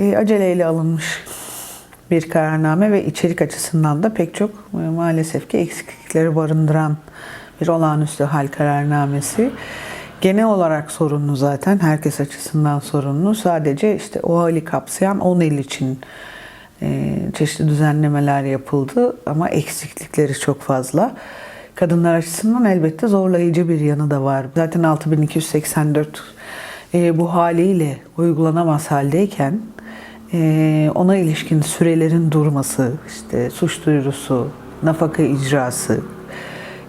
E, aceleyle alınmış bir kararname ve içerik açısından da pek çok e, maalesef ki eksiklikleri barındıran bir olağanüstü hal kararnamesi. Genel olarak sorunlu zaten, herkes açısından sorunlu. Sadece işte o hali kapsayan 10 il için e, çeşitli düzenlemeler yapıldı ama eksiklikleri çok fazla. Kadınlar açısından elbette zorlayıcı bir yanı da var. Zaten 6284 e, bu haliyle uygulanamaz haldeyken ona ilişkin sürelerin durması, işte suç duyurusu, nafaka icrası,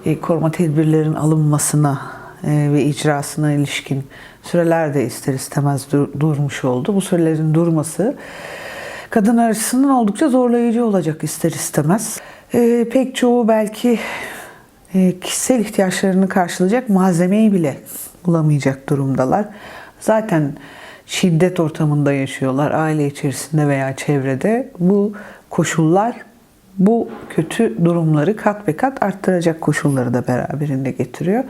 e, koruma tedbirlerin alınmasına e, ve icrasına ilişkin süreler de ister istemez dur- durmuş oldu. Bu sürelerin durması kadınlar açısından oldukça zorlayıcı olacak ister istemez. E, pek çoğu belki e, kişisel ihtiyaçlarını karşılayacak malzemeyi bile bulamayacak durumdalar. Zaten şiddet ortamında yaşıyorlar aile içerisinde veya çevrede. Bu koşullar bu kötü durumları kat ve kat arttıracak koşulları da beraberinde getiriyor.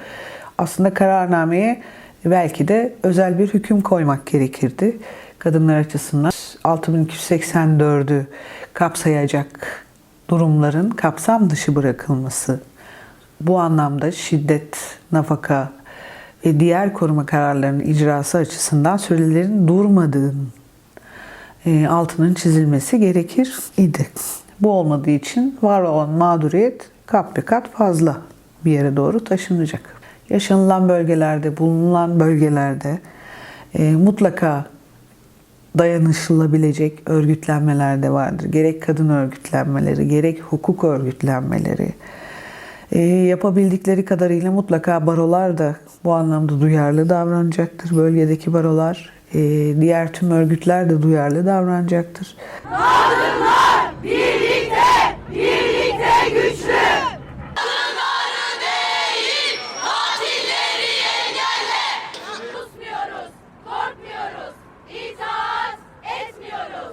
Aslında kararnameye belki de özel bir hüküm koymak gerekirdi. Kadınlar açısından 6284'ü kapsayacak durumların kapsam dışı bırakılması bu anlamda şiddet, nafaka ve diğer koruma kararlarının icrası açısından sürelerin durmadığının e, altının çizilmesi gerekir idi. Bu olmadığı için var olan mağduriyet kat be kat fazla bir yere doğru taşınacak. Yaşanılan bölgelerde, bulunan bölgelerde e, mutlaka dayanışılabilecek örgütlenmeler de vardır. Gerek kadın örgütlenmeleri, gerek hukuk örgütlenmeleri. E, yapabildikleri kadarıyla mutlaka barolar da bu anlamda duyarlı davranacaktır. Bölgedeki barolar, e, diğer tüm örgütler de duyarlı davranacaktır. Kadınlar birliği